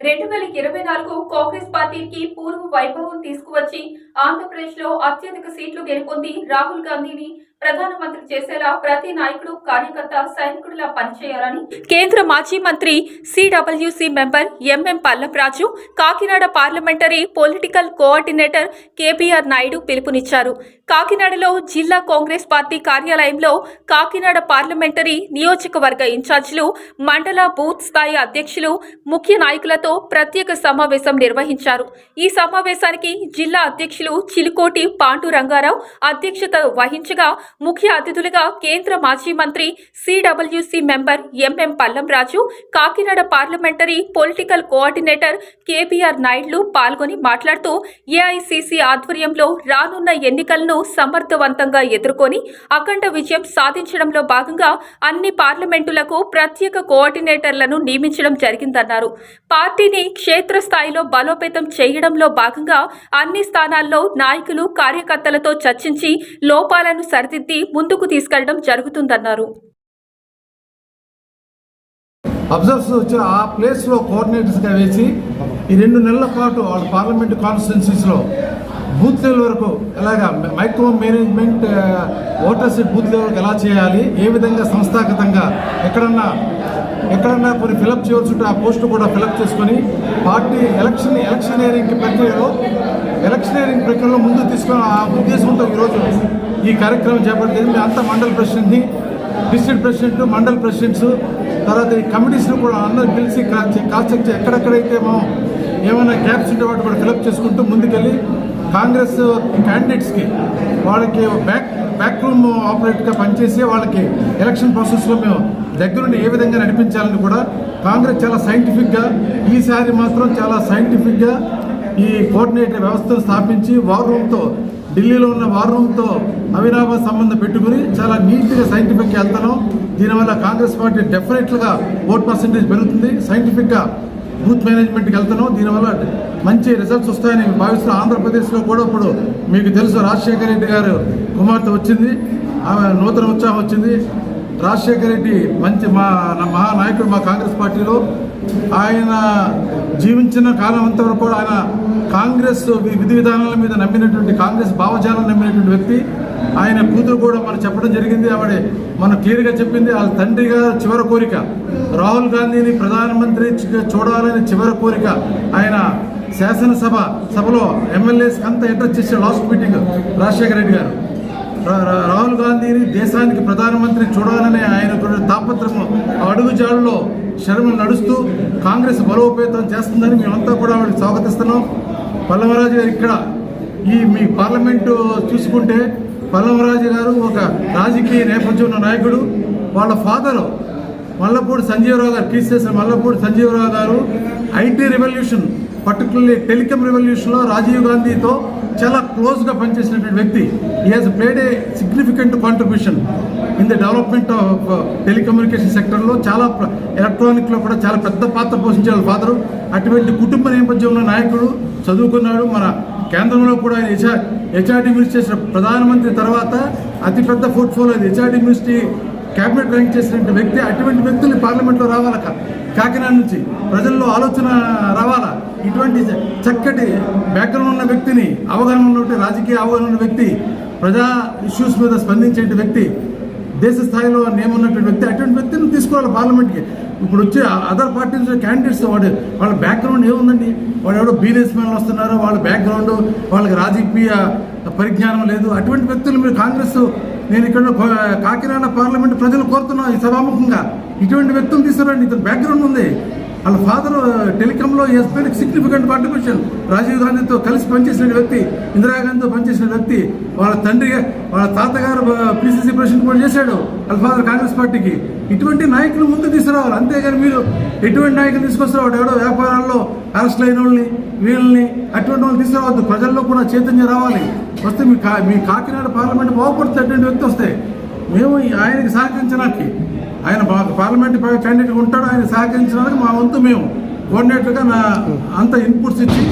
రెండు వేల ఇరవై నాలుగు కాంగ్రెస్ పార్టీకి పూర్వ వైభవం తీసుకువచ్చి ఆంధ్రప్రదేశ్లో అత్యధిక సీట్లు గెలుపొంది రాహుల్ గాంధీని ప్రధానమంత్రి చేసేలా ప్రతి నాయకుడు కార్యకర్త సైనికుడిలా పనిచేయాలని కేంద్ర మాజీ మంత్రి CWC member MM Pallamraju Kakinada parliamentary political coordinator KBR Naidu పిలుపునిచ్చారు. కాకినాడలో జిల్లా కాంగ్రెస్ పార్టీ కార్యాలయంలో కాకినాడ పార్లమెంటరీ నియోజకవర్గ ఇన్ఛార్జీలు మండల బూత్ స్థాయి అధ్యక్షులు ముఖ్య నాయకులతో ప్రత్యేక సమావేశం నిర్వహించారు. ఈ సమావేశానికి జిల్లా అధ్యక్షులు చిలుకోటి పాండు రంగారావు అధ్యక్షత వహించగా ముఖ్య అతిథులుగా కేంద్ర మాజీ మంత్రి CWC member MM Pallamraju Kakinada parliamentary political coordinator KBR నాయుడులు పాల్గొని మాట్లాడుతూ ఏఐసిసి ఆధ్వర్యంలో రానున్న ఎన్నికలను సమర్థవంతంగా ఎదుర్కొని అఖండ విజయం సాధించడంలో భాగంగా అన్ని పార్లమెంటులకు ప్రత్యేక కోఆర్డినేటర్లను నియమించడం జరిగిందన్నారు. పార్టీని క్షేత్రస్థాయిలో బలోపేతం చేయడంలో భాగంగా అన్ని స్థానాల్లో నాయకులు కార్యకర్తలతో చర్చించి లోపాలను తీర్చిదిద్ది ముందుకు తీసుకెళ్ళడం జరుగుతుందన్నారు. అబ్జర్వర్స్ వచ్చి ఆ ప్లేస్లో కోఆర్డినేటర్స్గా వేసి ఈ రెండు నెలల పాటు వాళ్ళ పార్లమెంట్ కాన్స్టిట్యున్సీస్లో బూత్ లెవెల్ వరకు ఎలాగా micro management voters booth level వరకు ఎలా చేయాలి ఏ విధంగా సంస్థాగతంగా ఎక్కడన్నా ఎక్కడన్నా కొన్ని ఫిలప్ చేయవలసి ఉంటే ఆ పోస్టు కూడా ఫిలప్ చేసుకొని పార్టీ ఎలక్షన్ ఎలక్షనీరింగ్ ప్రక్రియలో ఎలక్షనీరింగ్ ప్రక్రియలో ముందు తీసుకుని ఆ ఉద్దేశంతో ఈరోజు. ఈ కార్యక్రమం చేపట్టింది అంతా మండల ప్రెసిడెంట్ని డిస్ట్రిక్ట్ ప్రెసిడెంట్ మండల్ ప్రెసిడెంట్స్ తర్వాత ఈ కమిటీస్ను కూడా అందరూ పిలిచి కాస్ట్ ఎక్కడెక్కడైతే మనం ఏమైనా గ్యాప్స్ ఉంటే వాటి కూడా ఫిలప్ చేసుకుంటూ ముందుకెళ్ళి కాంగ్రెస్ క్యాండిడేట్స్కి వాళ్ళకి బ్యాక్ బ్యాక్ రూమ్ ఆపరేట్గా పనిచేసి వాళ్ళకి ఎలక్షన్ ప్రాసెస్లో మేము దగ్గరుండి ఏ విధంగా నడిపించాలని కూడా కాంగ్రెస్ చాలా సైంటిఫిక్గా ఈసారి మాత్రం చాలా సైంటిఫిక్గా ఈ కోఆర్డినేటర్ వ్యవస్థను స్థాపించి వార్ రూమ్తో ఢిల్లీలో ఉన్న వార్ రూమ్తో అవినాభ సంబంధం పెట్టుకుని చాలా నీట్గా సైంటిఫిక్గా వెళ్తున్నాం. దీనివల్ల కాంగ్రెస్ పార్టీ డెఫినెట్గా ఓట్ పర్సంటేజ్ పెరుగుతుంది. సైంటిఫిక్గా బూత్ మేనేజ్మెంట్కి వెళ్తున్నాం దీనివల్ల మంచి రిజల్ట్స్ వస్తాయని భావిస్తున్న. ఆంధ్రప్రదేశ్లో కూడా ఇప్పుడు మీకు తెలుసు రాజశేఖర రెడ్డి గారు కుమార్తె వచ్చింది ఆమె నూతన ఉత్సాహం వచ్చింది. రాజశేఖర రెడ్డి మంచి మా మహానాయకుడు మా కాంగ్రెస్ పార్టీలో. ఆయన జీవించిన కాలం అంతా కూడా ఆయన కాంగ్రెస్ విధి విధానాల మీద నమ్మినటువంటి కాంగ్రెస్ భావజాలం నమ్మినటువంటి వ్యక్తి ఆయన కూతురు కూడా మనం చెప్పడం జరిగింది ఆవిడ మనం క్లియర్గా చెప్పింది వాళ్ళ తండ్రి చివరి కోరిక. రాహుల్ గాంధీని ప్రధానమంత్రి చూడాలని చివరి కోరిక. ఆయన శాసనసభ సభలో ఎమ్మెల్యేస్కి అంతా ఎంటర్ చేసే లాస్ట్ మీటింగ్ రాజశేఖర రెడ్డి గారు. రా- రా- రాహుల్ గాంధీని దేశానికి ప్రధానమంత్రి చూడాలనే ఆయన తాపత్రము అడుగుజాడులో శర్మ నడుస్తూ కాంగ్రెస్ బలోపేతం చేస్తుందని మేమంతా కూడా ఆవిడకి స్వాగతిస్తున్నాం. పల్లవరాజు గారు ఇక్కడ ఈ మీ పార్లమెంటు చూసుకుంటే పల్లవరాజు గారు ఒక రాజకీయ నేపథ్యం ఉన్న నాయకుడు. వాళ్ళ ఫాదరు మల్లపూడి సంజీవరావు గారు కీసేసిన మల్లపూడి సంజీవరావు గారు ఐటీ రెవల్యూషన్ పర్టికులర్లీ టెలికాం రెవల్యూషన్లో రాజీవ్ గాంధీతో చాలా క్లోజ్గా పనిచేసినటువంటి వ్యక్తి. He has played a significant contribution in the development of telecommunication సెక్టర్లో చాలా ఎలక్ట్రానిక్లో కూడా చాలా పెద్ద పాత్ర పోషించారు ఫాదరు. అటువంటి కుటుంబ నేపథ్యంలో నాయకుడు చదువుకున్నాడు. మన కేంద్రంలో కూడా ఆయన హెచ్ఆర్ హెచ్ఆర్డి మినిస్టర్ చేసిన ప్రధానమంత్రి తర్వాత అతిపెద్ద portfolio HRD ministry cabinet rank చేసినటువంటి వ్యక్తి అటువంటి వ్యక్తులు పార్లమెంట్లో రావాలా కాకినాడ నుంచి ప్రజల్లో ఆలోచన రావాలా? ఇటువంటి చక్కటి బ్యాక్గ్రౌండ్ ఉన్న వ్యక్తిని అవగాహన ఉన్నటువంటి రాజకీయ అవగాహన ఉన్న వ్యక్తి ప్రజా ఇష్యూస్ మీద స్పందించే వ్యక్తి దేశ స్థాయిలో నేమున్నటువంటి వ్యక్తి అటువంటి వ్యక్తిని తీసుకోవాలి పార్లమెంట్కి. ఇప్పుడు వచ్చే అదర్ పార్టీస్ క్యాండిడేట్స్ వాడు వాళ్ళ బ్యాక్గ్రౌండ్ ఏముందండి? వాళ్ళు ఎవడో బిజినెస్ మ్యాన్ వస్తున్నారు వాళ్ళ బ్యాక్గ్రౌండ్ వాళ్ళకి రాజకీయ పరిజ్ఞానం లేదు. అటువంటి వ్యక్తులు మీరు కాంగ్రెస్ నేను ఇక్కడ కాకినాడ పార్లమెంట్ ప్రజలు కోరుతున్నాను ఈ సభాముఖంగా. ఇటువంటి వ్యక్తులు తీసుకురండి ఇతను బ్యాక్గ్రౌండ్ ఉంది. వాళ్ళ ఫాదర్ టెలికాంలో ఎస్పీకి సిగ్నిఫికెంట్ కాంట్రిబ్యూషన్ రాజీవ్ గాంధీతో కలిసి పనిచేసిన వ్యక్తి ఇందిరాగాంధీతో పనిచేసిన వ్యక్తి వాళ్ళ తండ్రి వాళ్ళ తాతగారు పిసిసి ప్రెసిడెంట్ కూడా చేశాడు వాళ్ళ ఫాదర్ కాంగ్రెస్ పార్టీకి. ఇటువంటి నాయకులు ముందు తీసుకురావాలి. అంతేగాని మీరు ఎటువంటి నాయకులు తీసుకొస్తారు వాడు ఎవడో వ్యాపారాల్లో అరెస్ట్ అయిన వాళ్ళని వీళ్ళని అటువంటి వాళ్ళు తీసుకురావద్దు. ప్రజల్లో కూడా చైతన్యం రావాలి. వస్తే మీ కా మీ కాకినాడ పార్లమెంట్ బాగుపడుతుంది అటువంటి వ్యక్తి వస్తే. మేము ఈ ఆయనకి సహకరించడానికి ఆయన పార్లమెంట్ క్యాండిడేట్ ఉంటాడు ఆయన సహకరించడానికి మా వంతు మేము కోఆర్డినేటర్గా నా అంత ఇన్పుట్స్ ఇచ్చి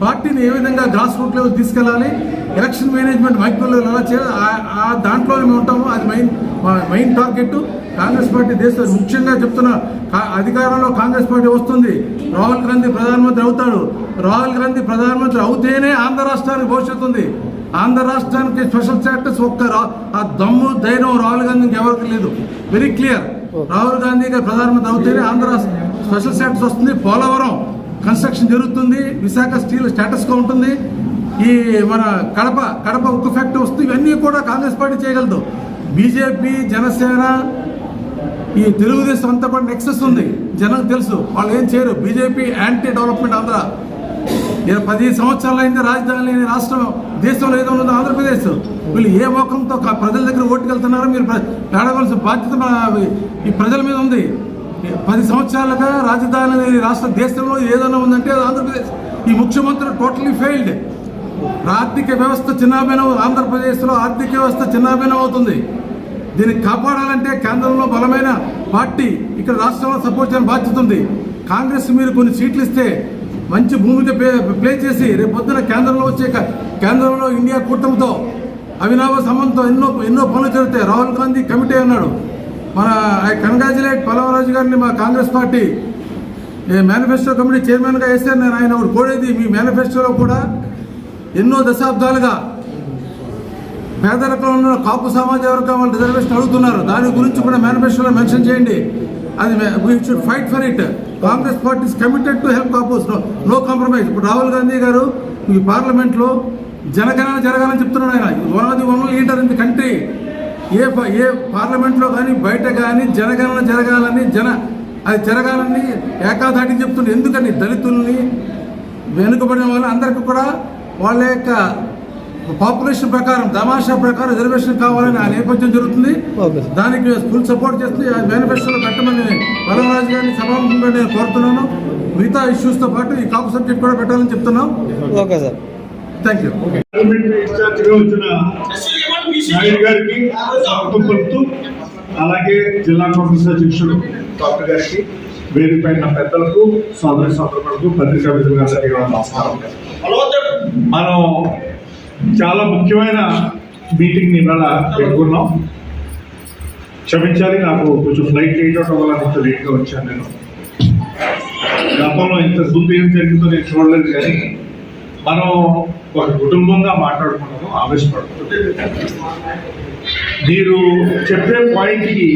పార్టీని ఏ విధంగా గ్రాస్ రూట్ లెవెల్ తీసుకెళ్ళాలి ఎలక్షన్ మేనేజ్మెంట్ మైక్రో లెవెల్ ఎలా చేయాలి ఆ- దాంట్లోనే మేము ఉంటాము అది main main target Congress party దేశ ముఖ్యంగా చెప్తున్న కా- అధికారంలో కాంగ్రెస్ పార్టీ వస్తుంది. రాహుల్ గాంధీ ప్రధానమంత్రి అవుతాడు. రాహుల్ గాంధీ ప్రధానమంత్రి అవుతేనే ఆంధ్ర రాష్ట్రానికి భవిష్యత్తు ఉంది. ఆంధ్ర రాష్ట్రానికి స్పెషల్ స్టాటస్ ఒక్క ఆ దమ్ము ధైర్యం రాహుల్ గాంధీకి ఎవరికి లేదు. వెరీ క్లియర్ రాహుల్ గాంధీ గారు ప్రధానమంత్రి అవుతేనే ఆంధ్ర స్పెషల్ స్టేటస్ వస్తుంది. పోలవరం కన్స్ట్రక్షన్ జరుగుతుంది. విశాఖ స్టీల్ స్టేటస్గా ఉంటుంది. ఈ మన కడప కడప ఉక్కు ఫ్యాక్టరీ వస్తుంది. ఇవన్నీ కూడా కాంగ్రెస్ పార్టీ చేయగలదు. బీజేపీ జనసేన ఈ తెలుగుదేశం అంతా కూడా నెక్సెస్ ఉంది. జనం తెలుసు. వాళ్ళు ఏం చేయరు. బీజేపీ యాంటీ డెవలప్మెంట్ ఆంధ్ర నేను పది సంవత్సరాలు అయింది రాజధాని లేని రాష్ట్రం దేశంలో ఏదో ఉన్నదో ఆంధ్రప్రదేశ్. వీళ్ళు ఏ మోకంతో ప్రజల దగ్గర ఓటుకెళ్తున్నారో మీరు ప్ర- బాధ్యత ఈ ప్రజల మీద ఉంది. పది సంవత్సరాలుగా రాజధాని లేని రాష్ట్ర దేశంలో ఏదైనా ఉందంటే అది ఆంధ్రప్రదేశ్. ఈ ముఖ్యమంత్రి టోటలీ ఫెయిల్డ్. ఆర్థిక వ్యవస్థ చిన్నాభిన్నం ఆంధ్రప్రదేశ్లో ఆర్థిక వ్యవస్థ చిన్నాభిన్నం అవుతుంది. దీన్ని కాపాడాలంటే కేంద్రంలో బలమైన పార్టీ ఇక్కడ రాష్ట్రంలో సపోర్ట్ చేయడం బాధ్యత ఉంది. కాంగ్రెస్ మీరు కొన్ని సీట్లు ఇస్తే మంచి భూమిక ప్లే ప్లే చేసి రేపు పొద్దున కేంద్రంలో వచ్చే కేంద్రంలో ఇండియా కూటమితో అవినాభ సంబంధంతో ఎన్నో ఎన్నో పనులు జరుగుతాయి. రాహుల్ గాంధీ కమిటీ అన్నాడు. మన ఐ కంగ్రాచులేట్ పల్లవరాజు గారిని మా కాంగ్రెస్ పార్టీ మేనిఫెస్టో కమిటీ చైర్మన్గా వేస్తే నేను ఆయన ఒకటి కోడేది మీ మేనిఫెస్టోలో కూడా ఎన్నో దశాబ్దాలుగా పేదరికంలో ఉన్న కాపు సమాజ వర్గం వాళ్ళు రిజర్వేషన్ అడుగుతున్నారు. దాని గురించి కూడా మేనిఫెస్టోలో మెన్షన్ చేయండి. అది we should fight for it Congress party committed to help oppose no no compromise ఇప్పుడు రాహుల్ గాంధీ గారు ఈ పార్లమెంట్లో జనగణన జరగాలని చెప్తున్నాడు ఆయన. One of the one leader in the country. ఏ ఏ పార్లమెంట్లో కానీ బయట కానీ జనగణన జరగాలని జన అది జరగాలని ఏకాధాటికి చెప్తుంది ఎందుకని? దళితుల్ని వెనుకబడిన వాళ్ళు అందరికీ కూడా వాళ్ళ యొక్క పాపులేషన్ ప్రకారం తమాషా ప్రకారం రిజర్వేషన్ కావాలని ఆ నేపథ్యం జరుగుతుంది. దానికి ఫుల్ సపోర్ట్ చేస్తుంది. ఆ మేనిఫెస్టోలో పెట్టమని బలరాజు గారిని సభాముఖంగా నేను కోరుతున్నాను. మిగతా ఇష్యూస్తో పాటు ఈ కాపు సబ్జెక్ట్ కూడా పెట్టాలని చెప్తున్నాం. Okay sir. థ్యాంక్ యూ గారికి అలాగే జిల్లా కాంగ్రెస్ అధ్యక్షుడు డాక్టర్ గారికి వేదిక పైన పెద్దలకు సోదరి సోదరులకు పత్రికా కూడా నమస్కారం. మనం చాలా ముఖ్యమైన మీటింగ్ ఇవాళ పెట్టుకున్నాం. క్షమించాలి నాకు కొంచెం ఫ్లైట్ లేట్ అవడం వల్ల కొంచెం లేట్గా వచ్చాను నేను. గతంలో ఇంత ముందు ఏం జరిగిందో నేను చూడలేదు కానీ మనం ఒక కుటుంబంగా మాట్లాడుకున్నాము ఆవేశపడుతుంది మీరు చెప్పే పాయింట్కి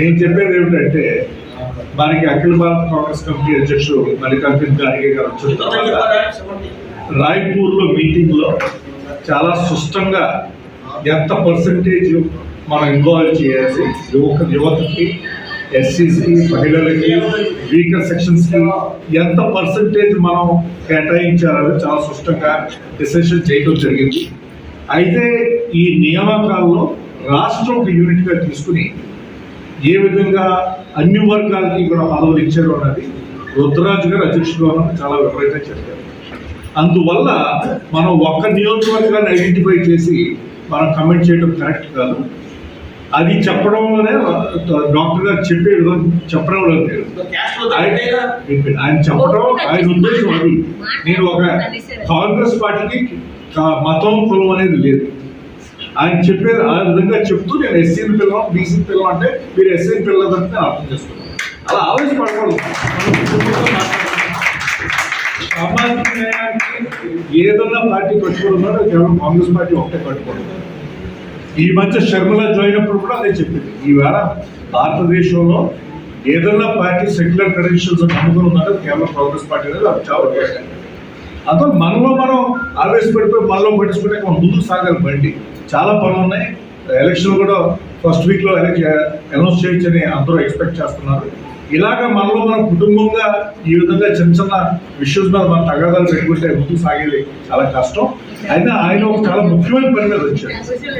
నేను చెప్పేది ఏమిటంటే మనకి అఖిల భారత కాంగ్రెస్ కమిటీ అధ్యక్షుడు మల్లికార్జున్ ఖార్గే గారు వచ్చిన తర్వాత. రాయ్పూర్లో మీటింగ్లో చాలా స్పష్టంగా ఎంత పర్సంటేజ్ మనం ఇన్వాల్వ్ చేయాలి యువక యువతకి ఎస్సీసీ మహిళలకి వీకర్ సెక్షన్స్కి ఎంత పర్సంటేజ్ మనం కేటాయించాలని చాలా స్పష్టంగా డిసిషన్ చేయడం జరిగింది. అయితే ఈ నియామకాల్లో రాష్ట్రం ఒక యూనిట్గా తీసుకుని ఏ విధంగా అన్ని వర్గాలకి కూడా పదవులు ఇచ్చారు అన్నది రుద్రరాజు గారు అధ్యక్షుడు చాలా విపరీతంగా చెప్పారు అందువల్ల మనం ఒక్క నియోజకవర్గాన్ని ఐడెంటిఫై చేసి మనం కమెంట్ చేయడం కరెక్ట్ కాదు. అది చెప్పడంలోనే డాక్టర్ గారు చెప్పే విధానం చెప్పడం లేదు. ఆయన ఆయన చెప్పడం ఆయన ఉద్దేశం అది. నేను ఒక కాంగ్రెస్ పార్టీకి మతం కులం అనేది లేదు. ఆయన చెప్పేది ఆ విధంగా చెప్తూ నేను ఎస్సీని పిల్లలు బీసీని పిల్లలు అంటే మీరు ఎస్సీని పిల్లలంటే నేను అర్థం చేసుకున్నాను అలా మాట్లాడుతున్నాం. సామాజిక న్యాయానికి ఏదన్నా పార్టీ కట్టుకోవడం కేవలం కాంగ్రెస్ పార్టీ ఒకటే కట్టుకోవడం ఈ మధ్య షర్మిల జాయిన్ అప్పుడు కూడా అదే చెప్పింది. ఈవేళ భారతదేశంలో ఏదన్నా పార్టీ సెక్యులర్ క్రెడెన్షియల్స్ నమ్ముకుని ఉన్నారో కేవలం కాంగ్రెస్ పార్టీ అనేది అది చాలా ఉపయోగం. అందులో మనలో మనం ఆవేశపడిపోయి మనలో పట్టించుకుంటే మనం ముందుకు సాగాలి బండి. చాలా పనులు ఉన్నాయి. ఎలక్షన్ కూడా ఫస్ట్ వీక్లో అనౌన్స్ చేయొచ్చని అందరూ ఎక్స్పెక్ట్ చేస్తున్నారు. ఇలాగ మనలో మనం కుటుంబంగా ఈ విధంగా చిన్న చిన్న ఇష్యూస్ మీద మన తగాదాలు పెట్టుకుంటే ముందుకు సాగేది చాలా కష్టం. అయినా ఆయన ఒక చాలా ముఖ్యమైన పని మీద వచ్చారు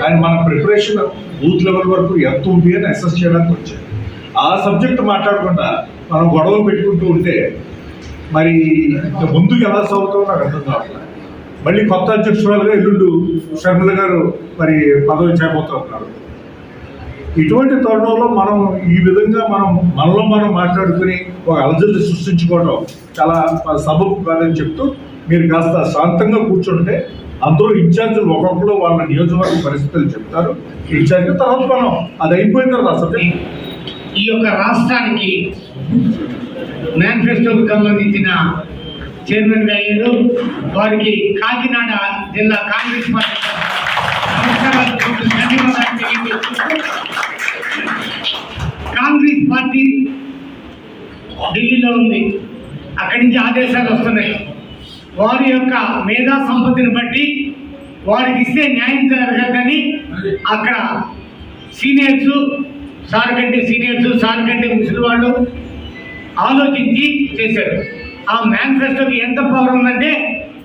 ఆయన మన ప్రిపరేషన్ బూత్ లెవెల్ వరకు ఎంత ఉంది అని అసెస్ చేయడానికి వచ్చారు ఆ సబ్జెక్ట్ మాట్లాడకుండా మనం గొడవలు పెట్టుకుంటూ ఉంటే మరి ఇంకా ముందుకు ఎలా సాగుతామో నాకు అర్థం కావట్లేదు. మళ్ళీ కొత్త అధ్యక్షురాలుగా ఎల్లుండు షర్మిల గారు మరి పదవి చేయబోతున్నారు ఇటువంటి తరుణంలో మనం ఈ విధంగా మనం మనలో మనం మాట్లాడుకుని ఒక అలజడి సృష్టించుకోవడం చాలా సబబు కాదని చెప్తూ మీరు కాస్త శాంతంగా కూర్చుంటే అందరూ ఇన్ఛార్జీలు ఒక్కొక్కరు వాళ్ళ నియోజకవర్గ పరిస్థితులు చెప్తారు. ఇన్ఛార్జ్ తర్వాత మనం అది అయిపోయిన తర్వాత ఈ యొక్క రాష్ట్రానికి మేనిఫెస్టోకి సంబంధించిన చైర్మన్ అయ్యారు. వారికి కాకినాడ జిల్లా కాంగ్రెస్ పార్టీ కాంగ్రెస్ పార్టీ ఢిల్లీలో ఉంది. అక్కడి నుంచి ఆదేశాలు వస్తున్నాయి. వారి యొక్క మేధా సంపత్తిని బట్టి వారికి ఇస్తే న్యాయం జరగదని అక్కడ సీనియర్స్ సార్ కంటే సీనియర్స్ సార్ కంటే ముసలి వాళ్ళు ఆలోచించి చేశారు. ఆ మేనిఫెస్టోకి ఎంత పవర్ ఉందంటే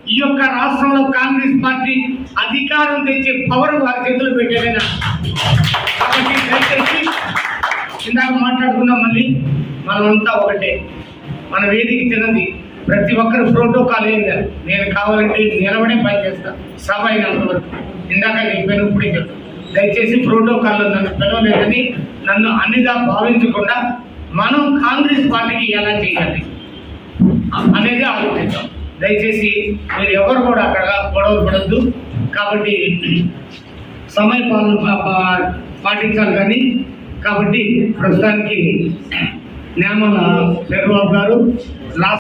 ఈ యొక్క రాష్ట్రంలో కాంగ్రెస్ పార్టీ అధికారం తెచ్చే పవర్ వారి చేతులు పెట్టేదైనా? కాబట్టి దయచేసి ఇందాక మాట్లాడుకున్నాం మళ్ళీ మనమంతా ఒకటే. మన వేదిక చిన్నది. ప్రతి ఒక్కరు ప్రోటోకాల్ ఏంది నేను కావాలంటే నిలబడే పని చేస్తా సభ అయినంత వరకు. ఇందాక చెప్పాను ఇప్పుడే చెప్తాను దయచేసి ప్రోటోకాల్లో నన్ను పిలవలేదని నన్ను అన్నిగా భావించకుండా మనం కాంగ్రెస్ పార్టీకి ఎలా చేయాలి? అనేది ఆలోచించాం. దయచేసి మీరు ఎవరు కూడా అక్కడ గొడవలు పడద్దు. కాబట్టి సమయ పాలన పా- పాటించాలి కానీ కాబట్టి ప్రస్తుతానికి నేమల చంద్రబాబు గారు